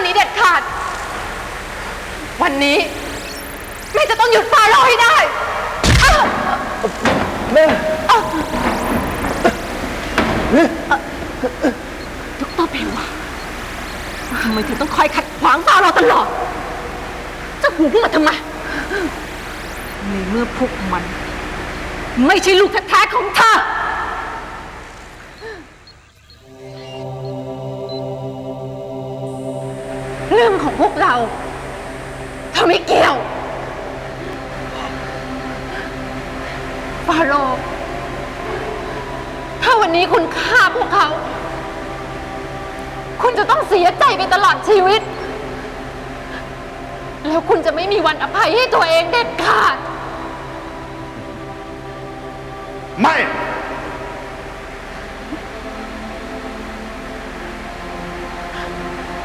ำนี้เด็ดขาด วันนี้ แม่จะต้องหยุดฟาโรห์ให้ได้อ้าวแม่ดรเพวาทำไมถึงต้องคอยขัดขวางฟาโรห์ตลอด จะหูพวกมันทำไม ในเมื่อพวกมัน ไม่ใช่ลูกแท้ๆของเธอ ของพวกเรา เธอไม่เกี่ยว ฟาโรห์ถ้าวันนี้คุณฆ่าพวกเขา คุณจะต้องเสียใจไปตลอดชีวิต แล้วคุณจะไม่มีวันอภัยให้ตัวเองเด็ดขาด ไม่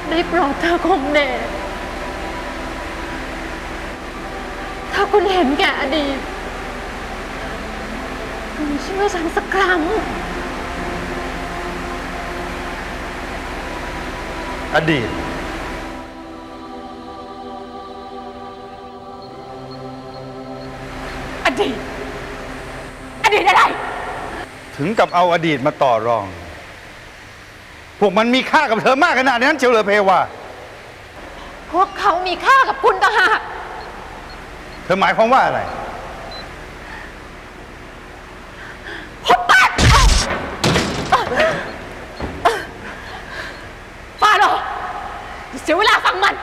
ได้โปรดเธอคงเดชถ้าคุณเห็นแก่อดีตคุณช่วยฉันสักครั้ง อดีต อดีต อดีตอะไร ถึงกับเอาอดีตมาต่อรอง พวกมันมีค่ากับเธอมากขนาดนั้นเชียวเหรอเพวาพวกเขามีค่ากับคุณต่างหากเธอหมายความว่าอะไรหุบปากฟาโรห์อย่าเสียเวลาฟังมัน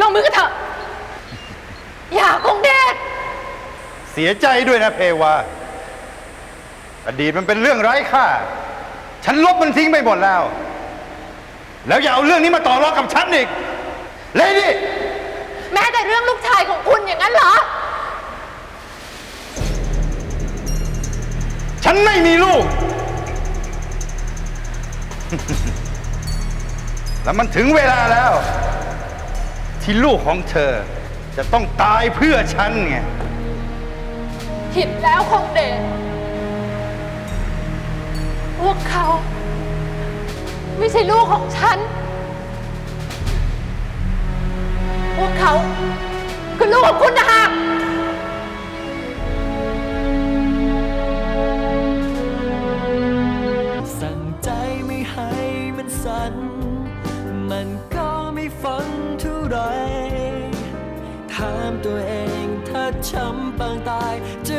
ลงมือกันเถอะ อย่าคงเดชเสียใจด้วยนะเพวาอดีตมันเป็นเรื่องไร้ค่า ฉันลบมันทิ้งไปหมดแล้ว แล้วอย่าเอาเรื่องนี้มาต่อรองกับฉันอีก เลยดิ แม้แต่เรื่องลูกชายของคุณอย่างนั้นเหรอ ฉันไม่มีลูก แล้วมันถึงเวลาแล้ว ที่ลูกของเธอ จะต้องตายเพื่อฉันไง ผิดแล้วคงเดช พวกเขา ไม่ใช่ลูกของฉัน พวกเขาคือลูกของคุณนะคะสั่งใจไม่ให้มันสั่นมันก็ไม่ฟังเท่าไรถามตัวเองถ้าช้ำปางตายจะ